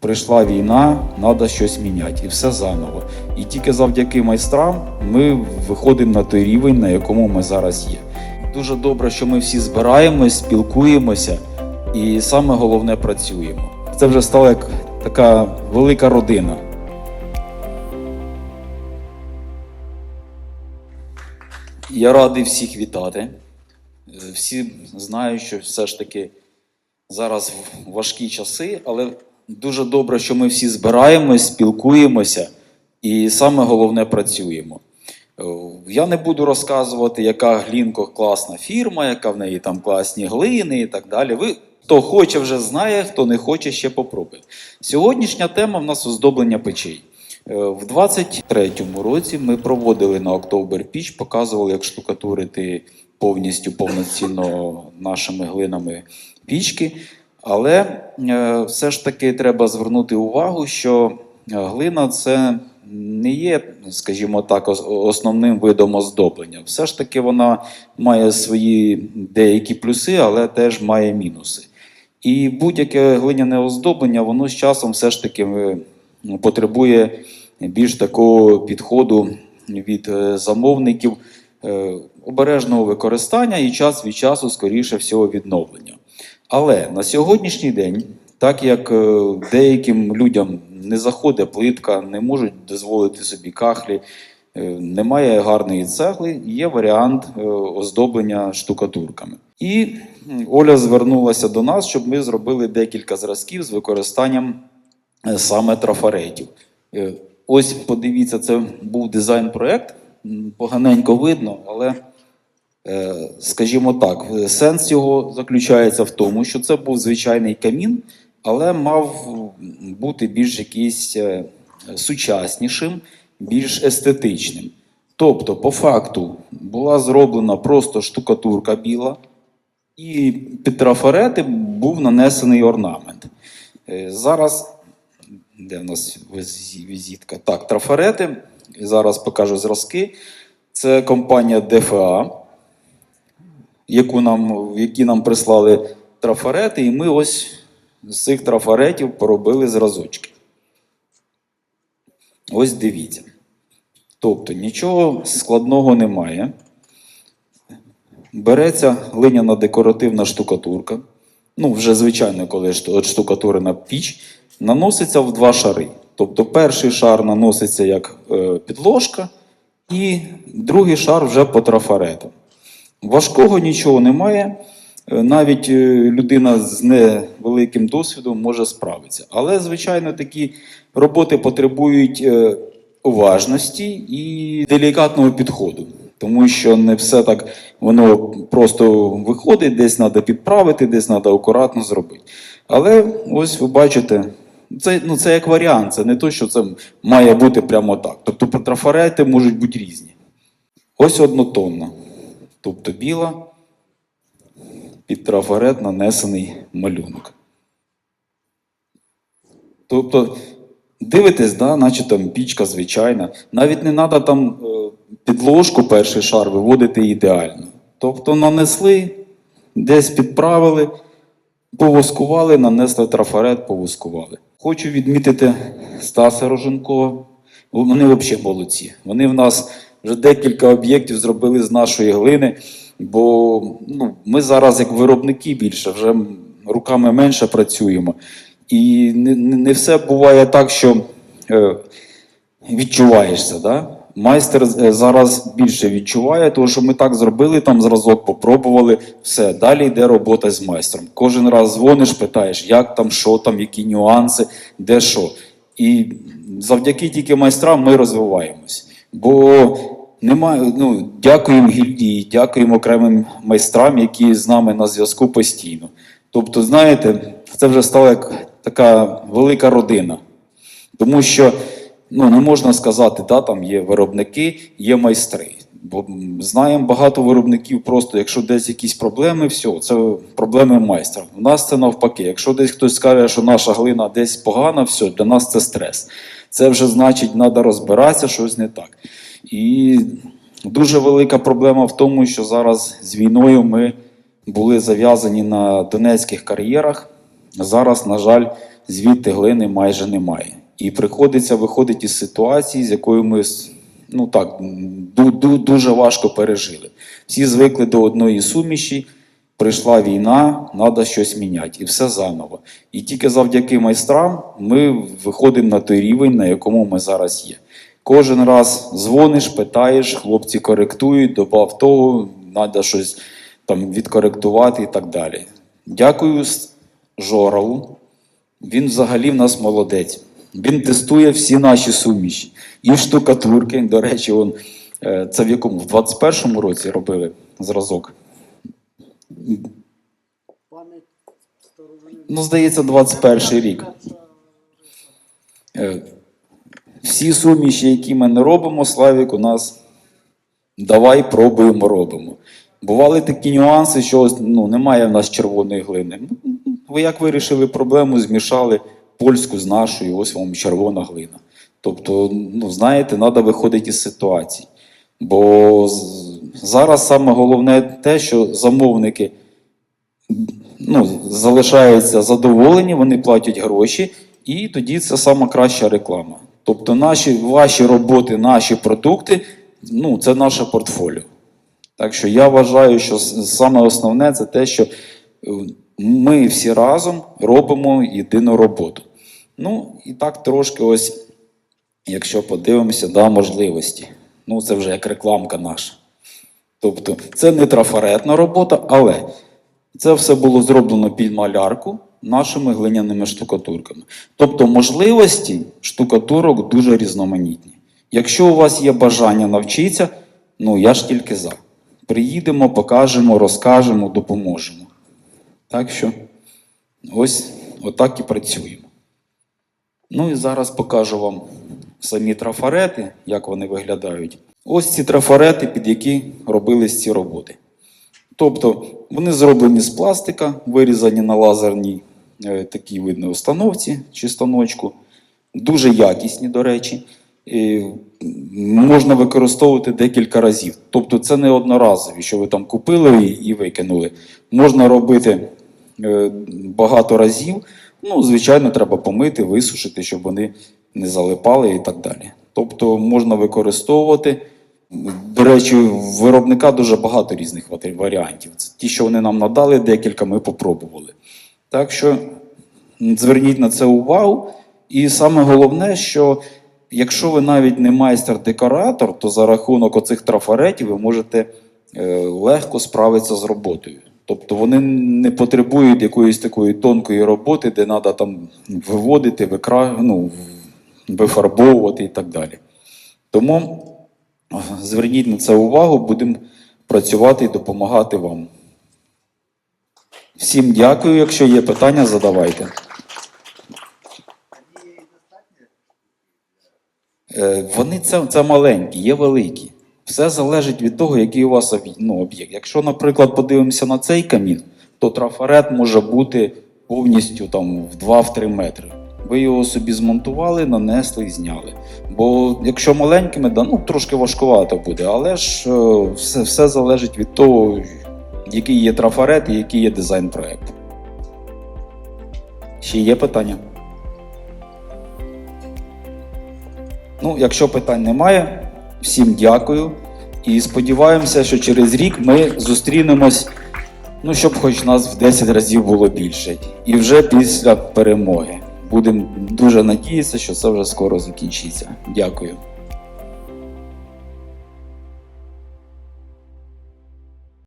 прийшла війна, треба щось міняти, і все заново. І тільки завдяки майстрам ми виходимо на той рівень, на якому ми зараз є. Дуже добре, що ми всі збираємось, спілкуємося і саме головне працюємо. Це вже стала як така велика родина. Я радий всіх вітати. Всі знають, що все ж таки зараз важкі часи, але дуже добре, що ми всі збираємось, спілкуємося і саме головне працюємо. Е, Я не буду розказувати, яка Глінко класна фірма, яка в неї там класні глини і так далі. Ви хто хоче, вже знає, хто не хоче, ще попробує. Сьогоднішня тема в нас оздоблення печей. Е, В 23-му році ми проводили на Октобер піч, показували, як штукатурити повністю повноцінно нашими глинами пічки. Але е, все ж таки треба звернути увагу, що е, глина це не є, скажімо так, основним видом оздоблення. Все ж таки вона має свої деякі плюси, але теж має мінуси. І будь-яке глиняне оздоблення, воно з часом все ж таки е, потребує більш такого підходу від замовників, обережного використання і час від часу, скоріше всього, відновлення. Але на сьогоднішній день, так як е, деяким людям не заходить плитка, не можуть дозволити собі кахлі, е, немає гарної цегли, є варіант е, оздоблення штукатурками. І Оля звернулася до нас, щоб ми зробили декілька зразків з використанням саме трафаретів. Ось подивіться, це був дизайн-проект. Поганенько видно, але скажімо так, е, сенс його заключається в тому, що це був звичайний камін, але мав бути більш якийсь е, сучаснішим, більш естетичним. Тобто, по факту, була зроблена просто штукатурка біла, і під трафарети був нанесений орнамент. Е, Зараз, де в нас віз- візитка? Так, трафарети. Зараз покажу зразки. Це компанія ДФА яку нам, які нам прислали трафарети, і ми ось з цих трафаретів поробили зразочки. Ось дивіться. Тобто нічого складного немає. Береться глиняна декоративна штукатурка. Ну, вже звичайно, коли штукатурена піч, наноситься в два шари. Тобто перший шар наноситься як е, підложка, і другий шар вже по трафаретам. Важкого нічого немає. Е, Навіть е, людина з невеликим досвідом може справитися. Але, звичайно, такі роботи потребують е, уважності і делікатного підходу. Тому що не все так воно просто виходить, десь треба підправити, десь треба акуратно зробити. Але ось ви бачите, це, ну, це як варіант, це не то, що це має бути прямо так. Тобто трафарети можуть бути різні. Ось однотонна. Тобто біла, під трафарет нанесений малюнок. Тобто, дивитесь, да, наче там пічка звичайна. Навіть не треба там е, підложку перший шар виводити ідеально. Тобто нанесли, десь підправили, повоскували, нанесли трафарет, повоскували. Хочу відмітити Стаса Роженкова. Вони взагалі молодці. Вони в нас вже декілька об'єктів зробили з нашої глини, бо ну, ми зараз, як виробники, більше вже руками менше працюємо. І не, не все буває так, що е, відчуваєшся. Да? Майстер е, зараз більше відчуває, тому що ми так зробили там зразок, попробували, все, далі йде робота з майстром. Кожен раз дзвониш, питаєш, як там, що там, які нюанси, де що. І завдяки тільки майстрам ми розвиваємось. Бо немає, ну, дякуємо гільдії, дякуємо окремим майстрам, які з нами на зв'язку постійно. Тобто, знаєте, це вже стала як така велика родина. Тому що ну, не можна сказати, да, там є виробники, є майстри. Бо знаємо багато виробників, просто якщо десь якісь проблеми, все, це проблеми майстра. У нас це навпаки. Якщо десь хтось скаже, що наша глина десь погана, все, для нас це стрес. Це вже значить, треба розбиратися, щось не так. І дуже велика проблема в тому, що зараз з війною ми були зав'язані на донецьких кар'єрах. Зараз, на жаль, звідти глини майже немає. І приходиться виходити із ситуації, з якою ми ну так, ду- ду- дуже важко пережили. Всі звикли до одної суміші, прийшла війна, треба щось міняти, і все заново. І тільки завдяки майстрам ми виходимо на той рівень, на якому ми зараз є. Кожен раз дзвониш, питаєш, хлопці коректують, добав того, треба щось там відкоректувати і так далі. Дякую Жораву. Він взагалі в нас молодець. Він тестує всі наші суміші. І штукатурки. До речі, он, е, це в якому? В 21-му році робили зразок. Ну, здається, 21 рік. Е, Всі суміші, які ми не робимо, Славік, у нас давай пробуємо, робимо. Бували такі нюанси, що ну, немає в нас червоної глини. Ви як вирішили проблему, змішали польську з нашою, ось вам червона глина. Тобто, ну, знаєте, треба виходити із ситуації. Бо зараз саме головне те, що замовники ну, залишаються задоволені, вони платять гроші, і тоді це сама краща реклама. Тобто наші, ваші роботи, наші продукти ну, це наше портфоліо. Так що я вважаю, що саме основне це те, що е, ми всі разом робимо єдину роботу. Ну, і так трошки ось, якщо подивимося, да, можливості. Ну, це вже як рекламка наша. Тобто, це не трафаретна робота, але це все було зроблено під малярку нашими глиняними штукатурками. Тобто можливості штукатурок дуже різноманітні. Якщо у вас є бажання навчитися, ну я ж тільки за. Приїдемо, покажемо, розкажемо, допоможемо. Так що ось отак і працюємо. Ну і зараз покажу вам самі трафарети, як вони виглядають. Ось ці трафарети, під які робились ці роботи. Тобто вони зроблені з пластика, вирізані на лазерній е, такій видно установці чи станочку. Дуже якісні, до речі. І можна використовувати декілька разів. Тобто це не одноразові, що ви там купили і, викинули. Можна робити е, багато разів. Ну, звичайно, треба помити, висушити, щоб вони не залипали і так далі. Тобто можна використовувати. До речі, виробника дуже багато різних варіантів. Це ті, що вони нам надали, декілька ми попробували. Так що зверніть на це увагу. І саме головне, що якщо ви навіть не майстер-декоратор, то за рахунок оцих трафаретів ви можете е, легко справитися з роботою. Тобто вони не потребують якоїсь такої тонкої роботи, де треба там виводити, викра... ну, вифарбовувати і так далі. Тому Зверніть на це увагу, будемо працювати і допомагати вам. Всім дякую. Якщо є питання, задавайте. Е, Вони це, це маленькі, є великі. Все залежить від того, який у вас ну, об'єкт. Якщо, наприклад, подивимося на цей камін, то трафарет може бути повністю там, в 2-3 метри. Ви його собі змонтували, нанесли і зняли. Бо якщо маленькими, да, ну трошки важкувато буде, але ж е, все, все залежить від того, який є трафарет і який є дизайн проекту. Ще є питання? Ну, якщо питань немає, всім дякую. І сподіваємося, що через рік ми зустрінемось, ну, щоб хоч нас в 10 разів було більше. І вже після перемоги. Будемо дуже надіятися, що це вже скоро закінчиться. Дякую.